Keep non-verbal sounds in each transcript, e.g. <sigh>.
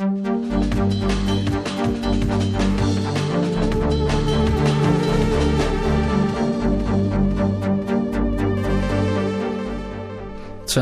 Це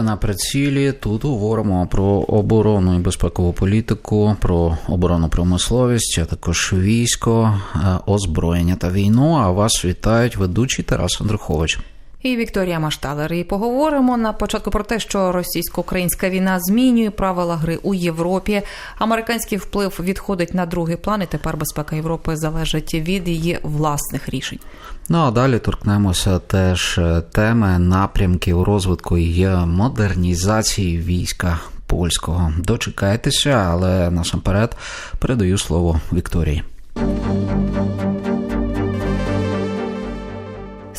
на прицілі. Тут говоримо про оборону і безпекову політику, про оборонну промисловість, а також військо, е, озброєння та війну. А вас вітають ведучий Тарас Андрухович. І Вікторія Машталер. І поговоримо на початку про те, що російсько-українська війна змінює правила гри у Європі. Американський вплив відходить на другий план. і Тепер безпека Європи залежить від її власних рішень. Ну а далі торкнемося теж е, теми напрямків розвитку і модернізації війська польського. Дочекайтеся, але насамперед передаю слово Вікторії.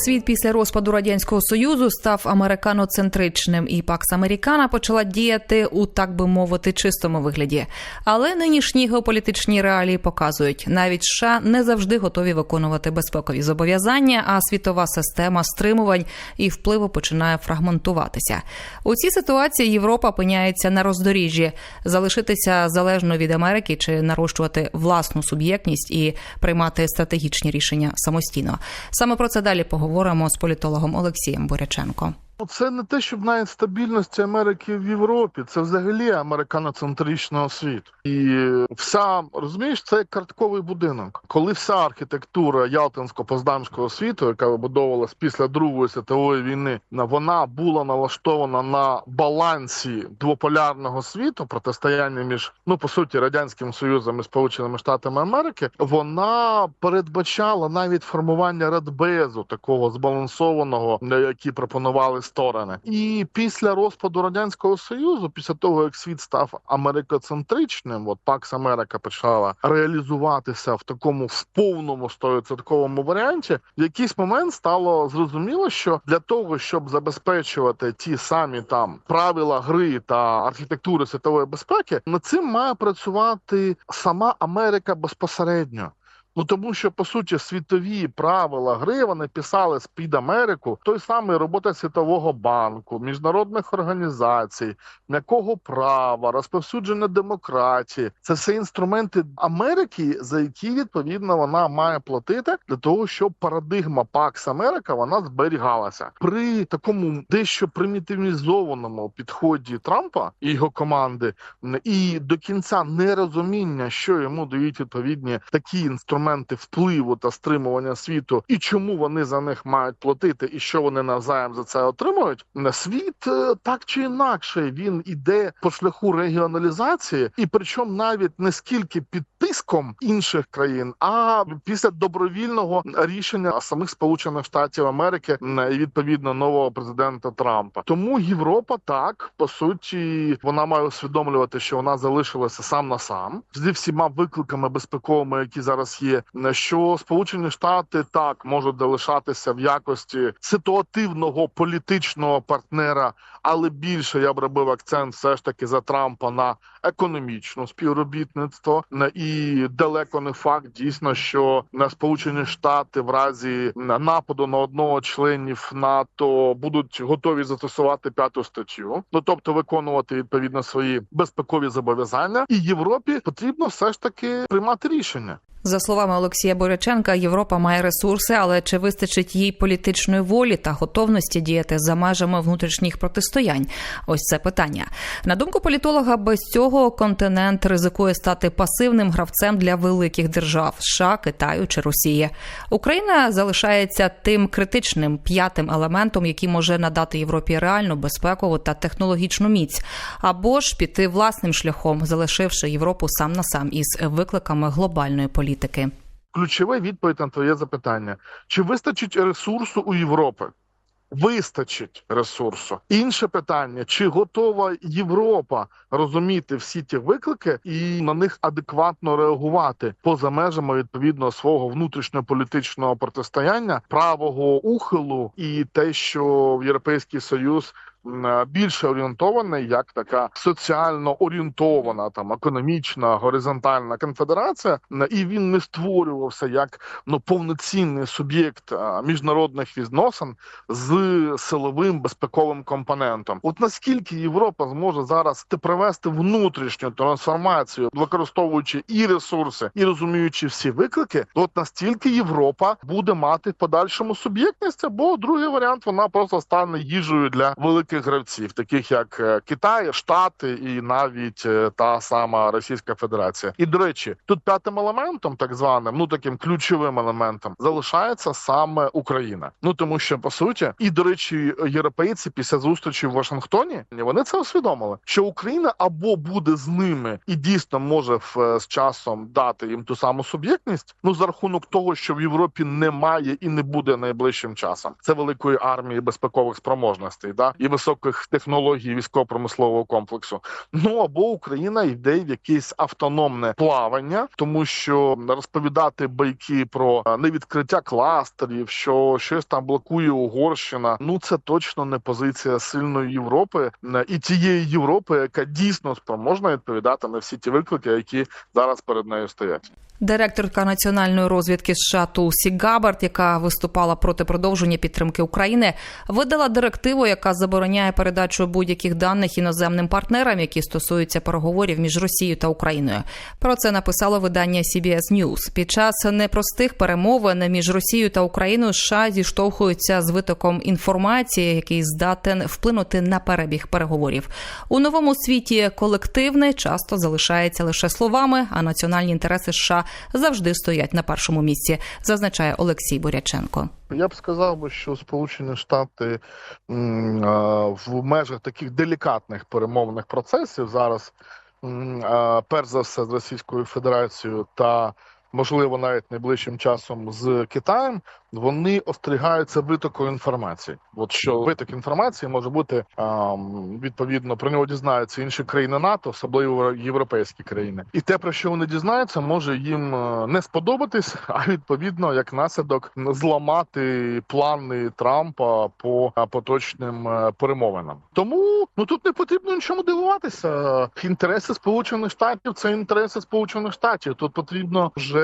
Світ після розпаду радянського союзу став американоцентричним, і Пакс Американа почала діяти у так би мовити чистому вигляді. Але нинішні геополітичні реалії показують, навіть США не завжди готові виконувати безпекові зобов'язання, а світова система стримувань і впливу починає фрагментуватися. У цій ситуації Європа опиняється на роздоріжжі залишитися залежно від Америки чи нарощувати власну суб'єктність і приймати стратегічні рішення самостійно. Саме про це далі поговоримо з політологом Олексієм Боряченко. Ну, Це не те, щоб навіть стабільності Америки в Європі, це взагалі американоцентричного світу. І вся розумієш, це як картковий будинок. Коли вся архітектура Ялтинсько-Поздамського світу, яка вибудовувалась після Другої світової війни, вона була налаштована на балансі двополярного світу, протистояння між ну по суті радянським союзом і Сполученими Штатами Америки, вона передбачала навіть формування радбезу такого збалансованого, який пропонували сторони. І після розпаду радянського союзу, після того як світ став америкоцентричним, от Пакс Америка почала реалізуватися в такому в повному стовідсотковому варіанті. В якийсь момент стало зрозуміло, що для того, щоб забезпечувати ті самі там правила гри та архітектури світової безпеки, над цим має працювати сама Америка безпосередньо. Ну тому що по суті світові правила гри вони писали з-під Америку той самий робота Світового банку, міжнародних організацій, м'якого права, розповсюдження демократії. Це все інструменти Америки, за які відповідно вона має платити для того, щоб парадигма Пакс Америка вона зберігалася при такому дещо примітивізованому підході Трампа і його команди, і до кінця нерозуміння, що йому дають відповідні такі інструменти інструменти впливу та стримування світу, і чому вони за них мають платити, і що вони навзаєм за це отримують. На світ е, так чи інакше він іде по шляху регіоналізації, і причому навіть не скільки під тиском інших країн, а після добровільного рішення самих Сполучених Штатів Америки і відповідно нового президента Трампа. Тому Європа так по суті вона має усвідомлювати, що вона залишилася сам на сам зі всіма викликами безпековими, які зараз є що Сполучені Штати так можуть залишатися в якості ситуативного політичного партнера, але більше я б робив акцент все ж таки за Трампа на економічне співробітництво. І далеко не факт дійсно, що на Сполучені Штати в разі нападу на одного членів НАТО будуть готові застосувати п'яту статтю, ну тобто виконувати відповідно свої безпекові зобов'язання, і Європі потрібно все ж таки приймати рішення. За словами Олексія Боряченка, Європа має ресурси, але чи вистачить їй політичної волі та готовності діяти за межами внутрішніх протистоянь? Ось це питання. На думку політолога, без цього континент ризикує стати пасивним гравцем для великих держав США, Китаю чи Росії. Україна залишається тим критичним п'ятим елементом, який може надати Європі реальну безпекову та технологічну міць, або ж піти власним шляхом, залишивши Європу сам на сам із викликами глобальної політики. Ключова відповідь на твоє запитання: чи вистачить ресурсу у Європи? Вистачить ресурсу. Інше питання: чи готова Європа розуміти всі ті виклики і на них адекватно реагувати поза межами відповідно свого внутрішньополітичного протистояння, правого ухилу і те, що Європейський Союз більше орієнтований як така соціально орієнтована, там економічна горизонтальна конфедерація, М, і він не створювався як ну повноцінний суб'єкт міжнародних відносин з силовим безпековим компонентом. От наскільки Європа зможе зараз те провести внутрішню трансформацію, використовуючи і ресурси, і розуміючи всі виклики, от настільки Європа буде мати в подальшому суб'єктність, або другий варіант вона просто стане їжею для великих гравців, таких як е, Китай, Штати і навіть е, та сама Російська Федерація. І до речі, тут п'ятим елементом, так званим, ну таким ключовим елементом, залишається саме Україна. Ну тому що по суті, і до речі, європейці після зустрічі в Вашингтоні вони це усвідомили, що Україна або буде з ними і дійсно може в, з часом дати їм ту саму суб'єктність. Ну за рахунок того, що в Європі немає і не буде найближчим часом. Це великої армії безпекових спроможностей, да і високих технологій військово-промислового комплексу. Ну або Україна йде в якесь автономне плавання, тому що розповідати байки про е, невідкриття кластерів, що щось там блокує Угорщина. Ну це точно не позиція сильної Європи е, і тієї Європи, яка дійсно спроможна відповідати на всі ті виклики, які зараз перед нею стоять. Директорка національної розвідки США Тулсі Габард, яка виступала проти продовження підтримки України, видала директиву, яка забороняє передачу будь-яких даних іноземним партнерам, які стосуються переговорів між Росією та Україною. Про це написало видання CBS News. Під час непростих перемовин між Росією та Україною США зіштовхуються з витоком інформації, який здатен вплинути на перебіг переговорів. У новому світі колективне часто залишається лише словами, а національні інтереси США завжди стоять на першому місці, зазначає Олексій Боряченко. Я б сказав би, що Сполучені Штати в межах таких делікатних перемовних процесів зараз, перш за все, з Російською Федерацією та можливо навіть найближчим часом з Китаєм, вони остерігаються витоку інформації. От що виток інформації може бути відповідно про нього дізнаються інші країни НАТО, особливо європейські країни, і те, про що вони дізнаються, може їм е, не сподобатись, <laughs> а відповідно як наслідок зламати плани Трампа по поточним е, перемовинам. Тому ну тут не потрібно нічому дивуватися. Інтереси Сполучених Штатів це інтереси Сполучених Штатів. Тут потрібно вже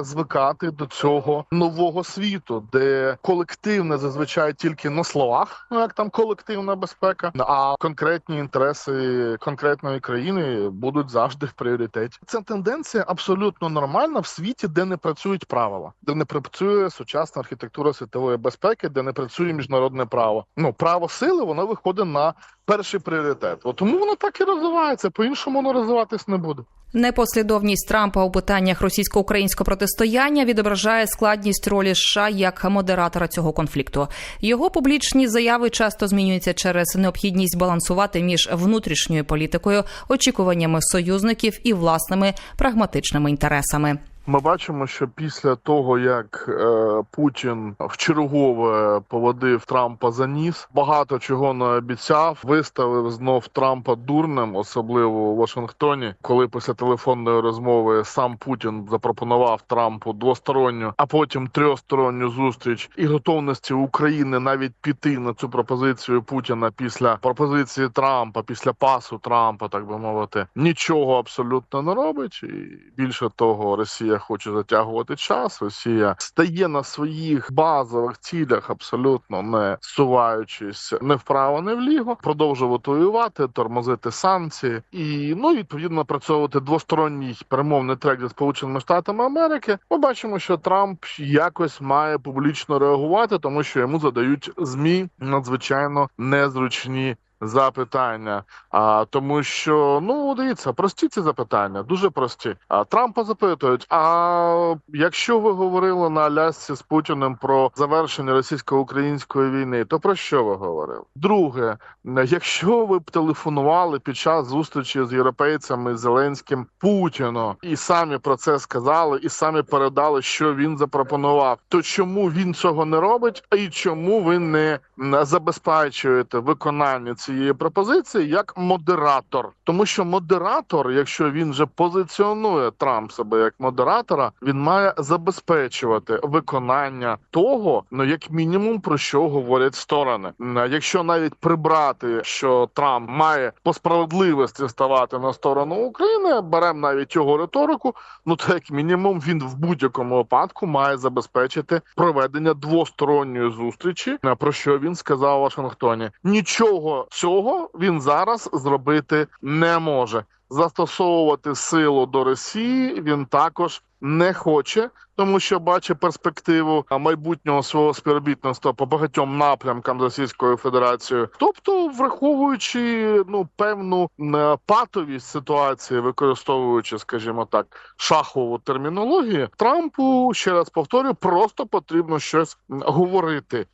звикати до цього нового світу, де колективне зазвичай тільки на словах, ну як там колективна безпека, а конкретні інтереси конкретної країни будуть завжди в пріоритеті. Ця тенденція абсолютно нормальна в світі, де не працюють правила, де не працює сучасна архітектура світової безпеки, де не працює міжнародне право. Ну право сили воно виходить на перший пріоритет. От тому воно так і розвивається. По іншому воно розвиватись не буде. Непослідовність Трампа у питаннях російсько-українського протистояння відображає складність ролі США як модератора цього конфлікту. Його публічні заяви часто змінюються через необхідність балансувати між внутрішньою політикою, очікуваннями союзників і власними прагматичними інтересами. Ми бачимо, що після того, як е, Путін вчергове поводив Трампа за ніс, багато чого не обіцяв, виставив знов Трампа дурним, особливо у Вашингтоні, коли після телефонної розмови сам Путін запропонував Трампу двосторонню, а потім трьохсторонню зустріч і готовності України навіть піти на цю пропозицію Путіна після пропозиції Трампа, після пасу Трампа, так би мовити, нічого абсолютно не робить. І більше того, Росія хоче затягувати час. Росія стає на своїх базових цілях, абсолютно не суваючись не вправо, не вліво, продовжувати воювати, тормозити санкції і ну відповідно напрацьовувати двосторонній перемовний трек зі сполученими штатами Америки. Ми бачимо, що Трамп якось має публічно реагувати, тому що йому задають змі надзвичайно незручні. Запитання, а тому, що ну дивіться, прості ці запитання, дуже прості. А Трампа запитують: а якщо ви говорили на Алясці з Путіним про завершення російсько-української війни, то про що ви говорили? Друге, якщо ви б телефонували під час зустрічі з європейцями Зеленським Путіну і самі про це сказали, і самі передали, що він запропонував, то чому він цього не робить? І чому ви не забезпечуєте виконання цієї? Цієї пропозиції як модератор, тому що модератор, якщо він вже позиціонує Трамп себе як модератора, він має забезпечувати виконання того, ну як мінімум про що говорять сторони. Якщо навіть прибрати, що Трамп має по справедливості ставати на сторону України, беремо навіть його риторику. Ну то як мінімум він в будь-якому випадку має забезпечити проведення двосторонньої зустрічі, про що він сказав у Вашингтоні. Нічого цього він зараз зробити не може. Застосовувати силу до Росії він також не хоче, тому що бачить перспективу майбутнього свого співробітництва по багатьом напрямкам з Російською Федерацією. Тобто, враховуючи ну певну м, патовість ситуації, використовуючи, скажімо так, шахову термінологію, Трампу ще раз повторюю, просто потрібно щось говорити.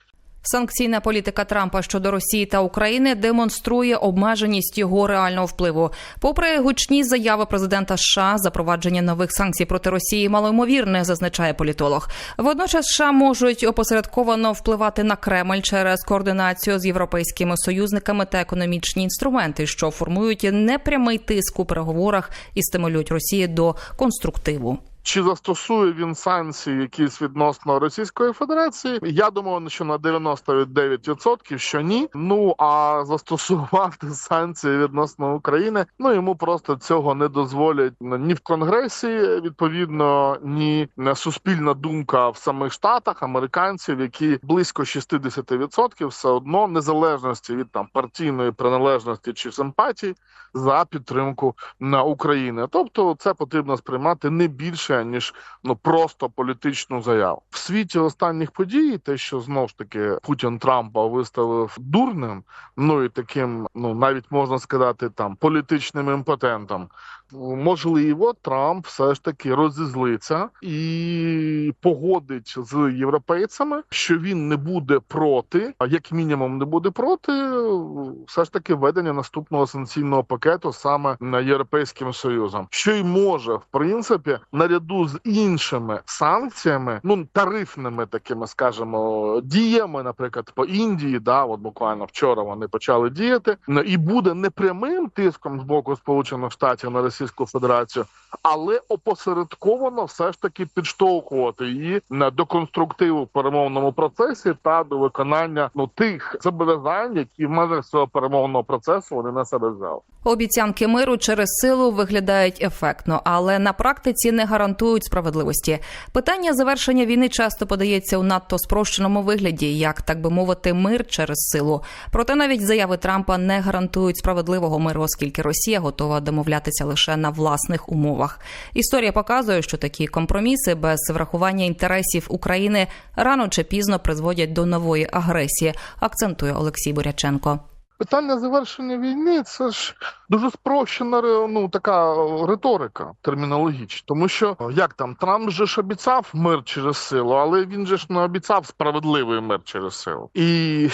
Санкційна політика Трампа щодо Росії та України демонструє обмеженість його реального впливу. Попри гучні заяви президента США, запровадження нових санкцій проти Росії малоймовірне, зазначає політолог. Водночас США можуть опосередковано впливати на Кремль через координацію з європейськими союзниками та економічні інструменти, що формують непрямий тиск у переговорах і стимулюють Росію до конструктиву. Чи застосує він санкції якісь відносно Російської Федерації? Я думаю, що на 99% що ні. Ну а застосувати санкції відносно України, ну йому просто цього не дозволять ні в Конгресі, відповідно, ні суспільна думка в самих штатах американців, які близько 60% все одно незалежності від там партійної приналежності чи симпатії за підтримку на України. Тобто, це потрібно сприймати не більше ніж ну просто політичну заяву в світі останніх подій. Те, що знов ж таки Путін Трампа виставив дурним, ну і таким, ну навіть можна сказати, там політичним імпотентом. Можливо, Трамп все ж таки розізлиться і погодить з європейцями, що він не буде проти, а як мінімум не буде проти, все ж таки введення наступного санкційного пакету саме на європейським союзом, що й може в принципі наряду з іншими санкціями, ну тарифними такими, скажімо, діями, наприклад, по Індії, да, от буквально вчора вони почали діяти, ну, і буде непрямим тиском з боку Сполучених Штатів на Російську Федерацію, але опосередковано все ж таки підштовхувати її на до конструктиву в перемовному процесі та до виконання ну тих зобов'язань, які в межах цього перемовного процесу вони на себе взяли. Обіцянки миру через силу виглядають ефектно, але на практиці не гарантують справедливості. Питання завершення війни часто подається у надто спрощеному вигляді, як так би мовити, мир через силу. Проте навіть заяви Трампа не гарантують справедливого миру, оскільки Росія готова домовлятися лише на власних умовах. Історія показує, що такі компроміси без врахування інтересів України рано чи пізно призводять до нової агресії. Акцентує Олексій Буряченко. Питання завершення війни це ж дуже спрощена ну, така риторика термінологічна. Тому що як там Трамп же ж обіцяв мир через силу, але він же ж не обіцяв справедливий мир через силу. І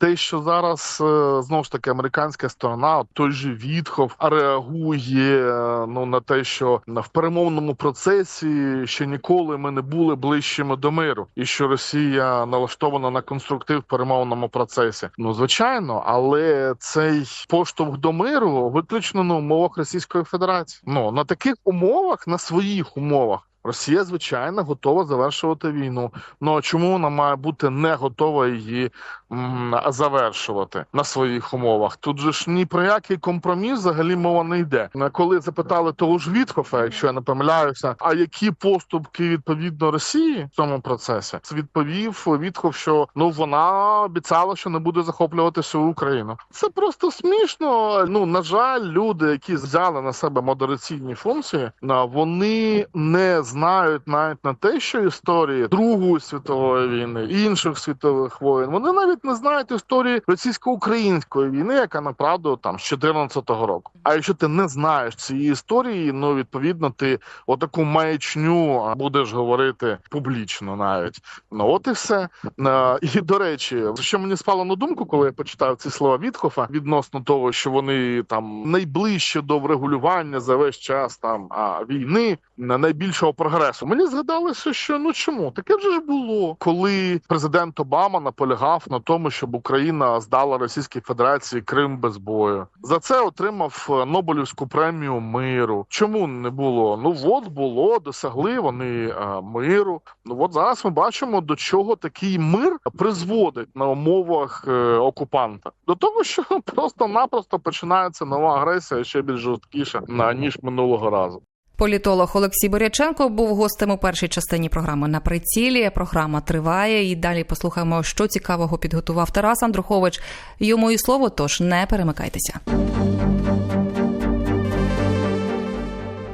те, що зараз е, знову ж таки американська сторона, той же Вітхов реагує е, ну на те, що в перемовному процесі ще ніколи ми не були ближчими до миру, і що Росія налаштована на конструктив в перемовному процесі. Ну звичайно, але цей поштовх до миру виключно на умовах Російської Федерації. Ну на таких умовах, на своїх умовах. Росія, звичайно, готова завершувати війну. Ну чому вона має бути не готова її м, завершувати на своїх умовах? Тут же ж ні про який компроміс взагалі мова не йде. Коли запитали того ж Вітхофа, якщо я не помиляюся, а які поступки відповідно Росії в цьому процесі, відповів Вітхов, що ну вона обіцяла, що не буде захоплювати всю Україну. Це просто смішно. Ну на жаль, люди, які взяли на себе модераційні функції, вони не знають навіть на те, що історії Другої світової війни, інших світових воєн, вони навіть не знають історії російсько-української війни, яка направду там з 14-го року. А якщо ти не знаєш цієї історії, ну відповідно ти отаку маячню будеш говорити публічно навіть. Ну от і все. Е, І до речі, що мені спало на думку, коли я почитав ці слова Вітхофа відносно того, що вони там найближче до врегулювання за весь час там війни, найбільшого прогресу. Мені згадалося, що ну чому таке вже ж було, коли президент Обама наполягав на тому, щоб Україна здала Російській Федерації Крим без бою. За це отримав Нобелівську премію миру. Чому не було? Ну от було, досягли вони е, миру. Ну от зараз ми бачимо, до чого такий мир призводить на умовах е, окупанта. До того, що <laughs> просто-напросто починається нова агресія ще більш жорсткіша на ніж минулого разу. Політолог Олексій Боряченко був гостем у першій частині програми на прицілі. Програма триває, і далі послухаємо, що цікавого підготував Тарас Андрухович. Йому і слово, тож не перемикайтеся.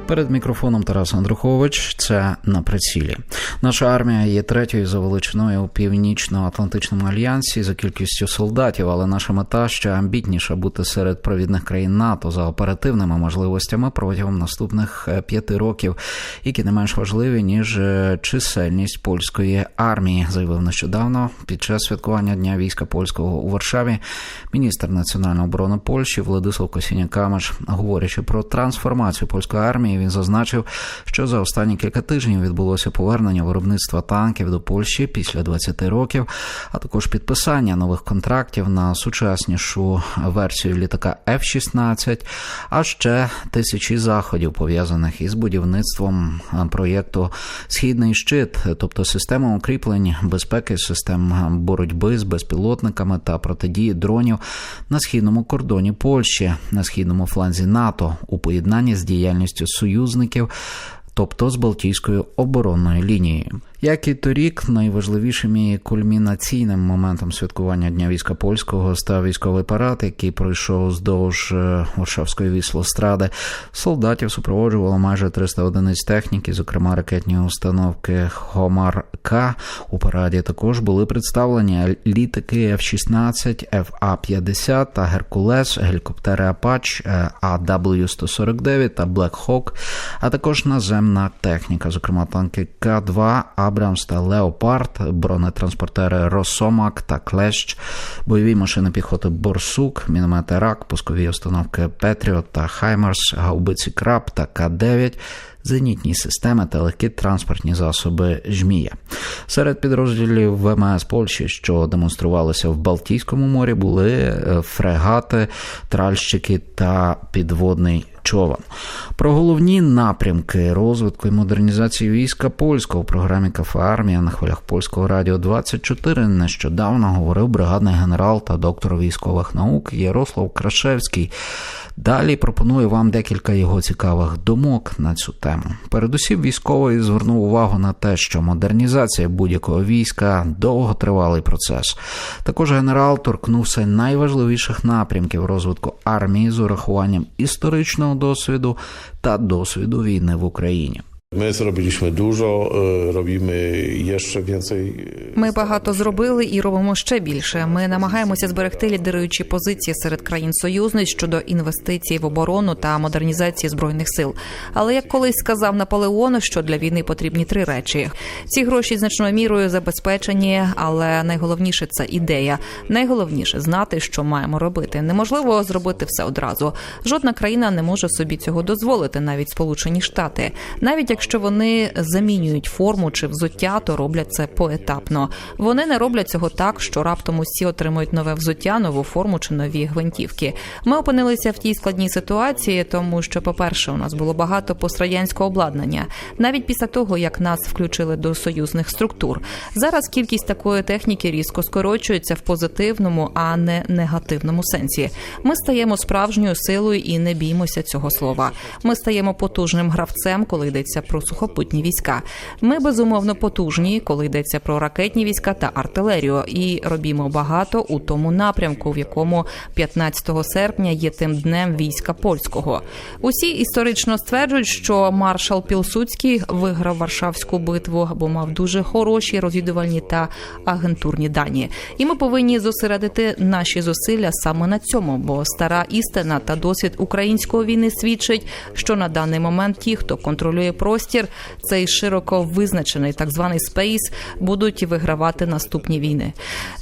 Перед мікрофоном Тарас Андрухович. Це на прицілі. Наша армія є третьою за величиною у північно-атлантичному альянсі за кількістю солдатів, але наша мета ще амбітніша бути серед провідних країн НАТО за оперативними можливостями протягом наступних е, п'яти років, які не менш важливі ніж е, чисельність польської армії, заявив нещодавно під час святкування Дня війська польського у Варшаві. Міністр національної оборони Польщі Владислав Косіня-Камеш, говорячи про трансформацію польської армії, він зазначив, що за останні кілька тижнів відбулося повернення виробництва танків до Польщі після 20 років, а також підписання нових контрактів на сучаснішу версію літака F-16, а ще тисячі заходів пов'язаних із будівництвом проєкту Східний щит, тобто система укріплень безпеки, систем боротьби з безпілотниками та протидії дронів на східному кордоні Польщі, на східному фланзі НАТО у поєднанні з діяльністю союзників. Тобто з Балтійською оборонною лінією, як і торік, найважливішим і кульмінаційним моментом святкування Дня війська польського став військовий парад, який пройшов вздовж е, Варшавської віслостради. Солдатів супроводжувало майже 300 одиниць техніки, зокрема ракетні установки Хомар К. У параді також були представлені літаки F-16, FA-50 та Геркулес, гелікоптери Апач AW-149 та Black Hawk, а також наземна техніка, зокрема танки К-2, Абрамс та Леопард, бронетранспортери Росомак та Клещ, бойові машини піхоти Борсук, міномети Рак, пускові установки Петріот та Хаймарс, гаубиці Краб та К-9, зенітні системи та легкі транспортні засоби Жмія. Серед підрозділів ВМС Польщі, що демонструвалися в Балтійському морі, були е, фрегати, тральщики та підводний човен. Про головні напрямки розвитку і модернізації війська польського у програмі Кафе Армія на хвилях польського радіо 24 нещодавно говорив бригадний генерал та доктор військових наук Ярослав Крашевський. Далі пропоную вам декілька його цікавих думок на цю тему. Передусім, військовий звернув увагу на те, що модернізація будь-якого війська довготривалий процес. Також генерал торкнувся найважливіших напрямків розвитку армії з урахуванням історичного досвіду та досвіду війни в Україні. Zrobiliśmy dużo, e, robimy jeszcze więcej. Ми багато зробили і робимо ще більше. Ми намагаємося зберегти лідируючі позиції серед країн союзниць щодо інвестицій в оборону та модернізації збройних сил. Але як колись сказав Наполеон, що для війни потрібні три речі: ці гроші значною мірою забезпечені, але найголовніше це ідея. Найголовніше знати, що маємо робити. Неможливо зробити все одразу. Жодна країна не може собі цього дозволити, навіть Сполучені Штати, навіть якщо вони замінюють форму чи взуття, то роблять це поетапно. Вони не роблять цього так, що раптом усі отримують нове взуття, нову форму чи нові гвинтівки. Ми опинилися в тій складній ситуації, тому що, по-перше, у нас було багато пострадянського обладнання, навіть після того як нас включили до союзних структур. Зараз кількість такої техніки різко скорочується в позитивному, а не негативному сенсі. Ми стаємо справжньою силою і не біймося цього слова. Ми стаємо потужним гравцем, коли йдеться про сухопутні війська. Ми безумовно потужні, коли йдеться про ракетні війська та артилерію, і робімо багато у тому напрямку, в якому 15 серпня є тим днем війська польського. Усі історично стверджують, що маршал Пілсудський виграв Варшавську битву, бо мав дуже хороші розвідувальні та агентурні дані. І ми повинні зосередити наші зусилля саме на цьому, бо стара істина та досвід української війни свідчить, що на даний момент ті, хто контролює простір, простір, цей широко визначений так званий спейс, будуть вигравати наступні війни.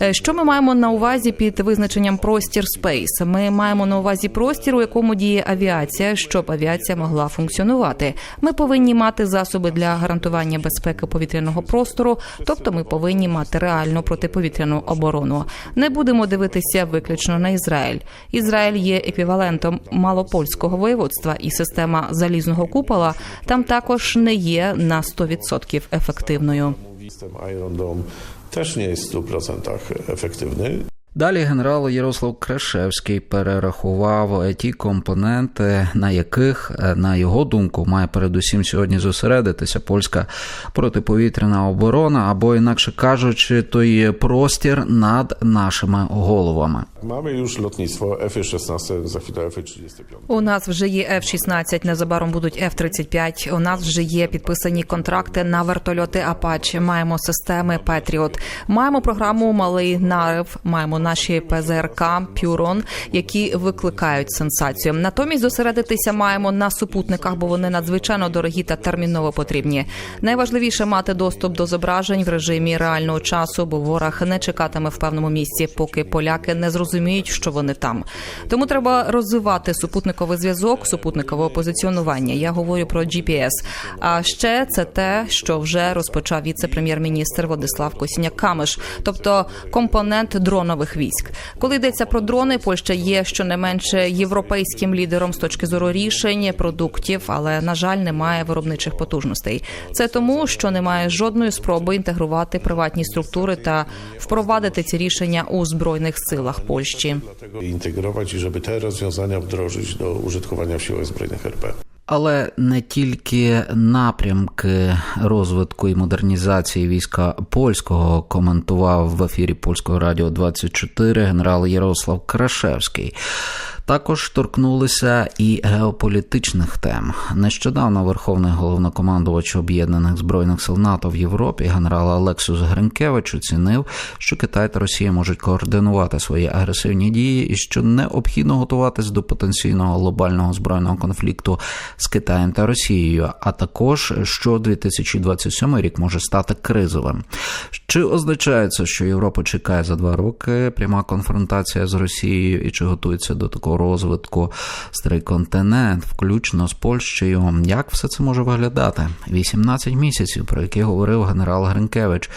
Е, Що ми маємо на увазі під визначенням простір спейс? Ми маємо на увазі простір, у якому діє авіація, щоб авіація могла функціонувати. Ми повинні мати засоби для гарантування безпеки повітряного простору, тобто ми повинні мати реальну протиповітряну оборону. Не будемо дивитися виключно на Ізраїль. Ізраїль є еквівалентом малопольського воєводства, і система залізного купола там також не є на 100% ефективною. System Iron Dome też nie jest w 100% efektywny. Далі генерал Ярослав Крашевський перерахував е, ті компоненти, на яких, е, на його думку, має передусім сьогодні зосередитися польська протиповітряна оборона, або інакше кажучи, той простір над нашими головами. Mamy już lotnictwo F-16, za chwilę F-35. У нас вже є F-16, незабаром будуть F-35. У нас вже є підписані контракти на вертольоти Apache, Маємо системи Patriot, Маємо програму Малий Нарив. Маємо наші ПЗРК Пюрон, які викликають сенсацію. Натомість зосередитися маємо на супутниках, бо вони надзвичайно дорогі та терміново потрібні. Найважливіше мати доступ до зображень в режимі реального часу, бо ворог не чекатиме в певному місці, поки поляки не зрозуміють, що вони там. Тому треба розвивати супутниковий зв'язок, супутникове позиціонування. Я говорю про GPS. А ще це те, що вже розпочав віце-прем'єр-міністр Владислав Косіняк-Камиш, тобто компонент дронових військ. Коли йдеться про дрони, Польща є щонайменше європейським лідером з точки зору рішень продуктів, але на жаль, немає виробничих потужностей. Це тому, що немає жодної спроби інтегрувати приватні структури та впровадити ці рішення у збройних силах Польщі. I żeby te rozwiązania wdrożyć do użytkowania w siłach zbrojnych RP. Але не тільки напрямки розвитку і модернізації війська польського коментував в ефірі польського радіо 24 генерал Ярослав Крашевський. Також торкнулися і геополітичних тем. Нещодавно верховний головнокомандувач об'єднаних збройних сил НАТО в Європі генерал Алексус Гринкевич оцінив, що Китай та Росія можуть координувати свої агресивні дії і що необхідно готуватись до потенційного глобального збройного конфлікту з Китаєм та Росією, а також що 2027 рік може стати кризовим. Чи означає це, що Європа чекає за два роки пряма конфронтація з Росією і чи готується до такого розвитку старий континент, включно з Польщею? Як все це може виглядати? 18 місяців, про які говорив генерал Гринкевич,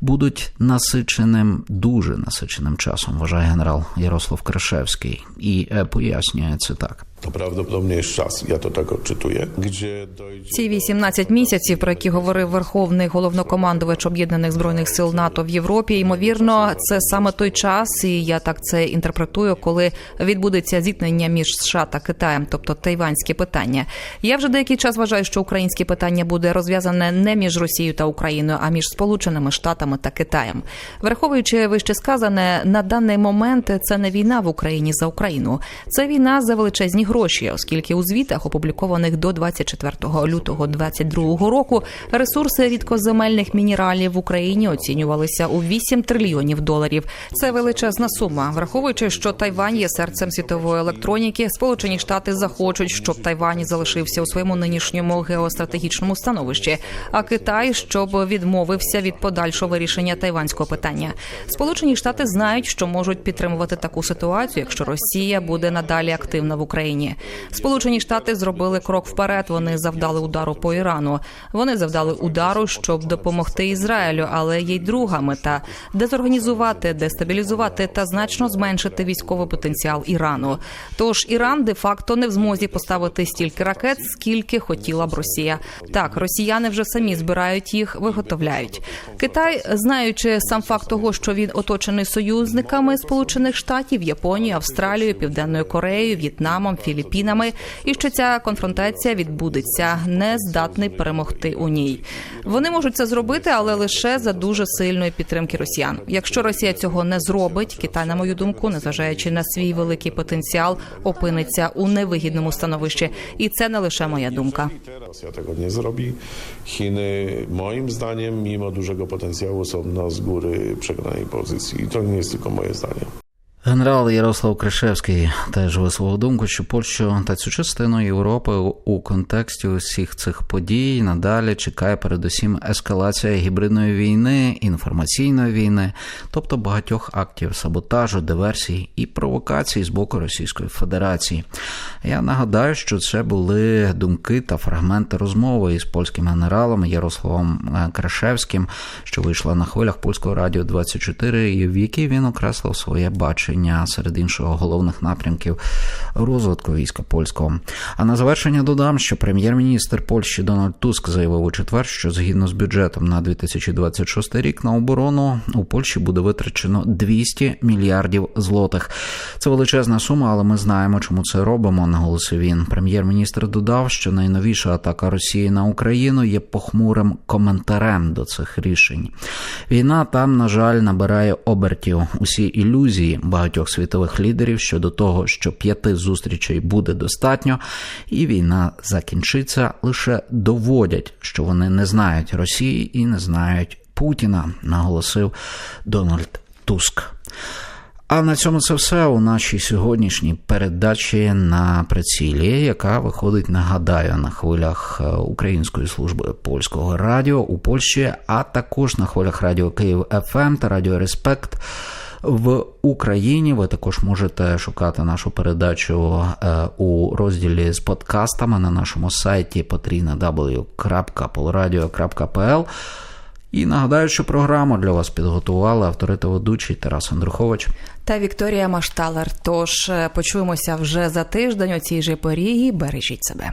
будуть насиченим, дуже насиченим часом, вважає генерал Ярослав Крашевський, і е, пояснює це так. Prawdopodobnie jest czas, ja to tak odczytuję, Ці 18 місяців, про які говорив верховний головнокомандувач об'єднаних збройних сил НАТО в Європі, ймовірно, це саме той час, і я так це інтерпретую, коли відбудеться зіткнення між США та Китаєм, тобто тайванське питання. Я вже деякий час вважаю, що українське питання буде розв'язане не між Росією та Україною, а між Сполученими Штатами та Китаєм. Враховуючи вище сказане, на даний момент це не війна в Україні за Україну, це війна за величезні гроші, оскільки у звітах, опублікованих до 24 лютого 2022 року, ресурси рідкоземельних мінералів в Україні оцінювалися у 8 трильйонів доларів. Це величезна сума, враховуючи, що Тайвань є серцем світової електроніки. Сполучені Штати захочуть, щоб Тайвань залишився у своєму нинішньому геостратегічному становищі, а Китай щоб відмовився від подальшого вирішення тайванського питання. Сполучені Штати знають, що можуть підтримувати таку ситуацію, якщо Росія буде надалі активна в Україні. Сполучені Штати зробили крок вперед. Вони завдали удару по Ірану. Вони завдали удару, щоб допомогти Ізраїлю, але є й друга мета дезорганізувати, дестабілізувати та значно зменшити військовий потенціал Ірану. Тож Іран де-факто не в змозі поставити стільки ракет, скільки хотіла б Росія. Так, росіяни вже самі збирають їх, виготовляють. Китай, знаючи сам факт того, що він оточений союзниками Сполучених Штатів, Японією, Австралією, Південною Кореєю, В'єтнамом, Філіппінами, і що ця конфронтація відбудеться, не здатний перемогти у ній. Вони можуть це зробити, але лише за дуже сильної підтримки росіян. Якщо Росія цього не зробить, Китай, на мою думку, незважаючи на свій великий потенціал, опиниться у невигідному становищі, і це не лише моя думка. Rosja tego nie zrobi. Chiny, moim zdaniem, mimo dużego potencjału, są na z góry przegranej pozycji. I to nie jest tylko moje. Генерал Ярослав Кришевський теж висловив думку, що Польщу та цю частину Європи у контексті усіх цих подій надалі чекає передусім ескалація гібридної війни, інформаційної війни, тобто багатьох актів саботажу, диверсій і провокацій з боку Російської Федерації. Я нагадаю, що це були думки та фрагменти розмови із польським генералом Ярославом е, Крашевським, що вийшла на хвилях польського радіо 24, і в якій він окреслив своє бачення серед іншого головних напрямків розвитку війська польського. А на завершення додам, що прем'єр-міністр Польщі Дональд Туск заявив у четвер, що згідно з бюджетом на 2026 рік на оборону у Польщі буде витрачено 200 мільярдів злотих. Це величезна сума, але ми знаємо, чому це робимо. Наголосив він. Прем'єр-міністр додав, що найновіша атака Росії на Україну є похмурим коментарем до цих рішень. Війна там, на жаль, набирає обертів. Усі ілюзії багатьох світових лідерів щодо того, що п'яти зустрічей буде достатньо, і війна закінчиться, лише доводять, що вони не знають Росії і не знають Путіна, наголосив Дональд Туск. А на цьому це все у нашій сьогоднішній передачі на прицілі, яка виходить, нагадаю, на хвилях е, Української служби польського радіо у Польщі, а також на хвилях Радіо Київ ФМ та Радіо Респект. В Україні ви також можете шукати нашу передачу е, у розділі з подкастами на нашому сайті www.polradio.pl. І нагадаю, що програму для вас підготували автори та ведучий Тарас Андрухович. Та Вікторія Машталер. Тож е, почуємося вже за тиждень у цій же порі бережіть себе.